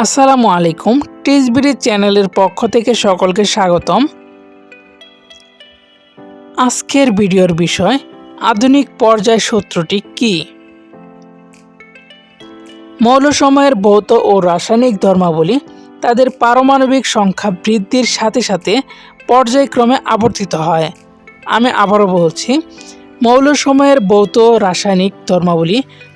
আসসালামু আলাইকুম টিজবিডি চ্যানেলের পক্ষ থেকে সকলকে স্বাগতম। আজকের ভিডিওর বিষয়, আধুনিক পর্যায় সূত্রটি কি? মৌলসময়ের ভৌত ও রাসায়নিক ধর্মাবলী তাদের পারমাণবিক সংখ্যা বৃদ্ধির সাথে সাথে পর্যায়ক্রমে আবর্তিত হয়। আমি আবারও বলছি মৌলসময়ের ভৌত রাসায়নিক ধর্মাবলী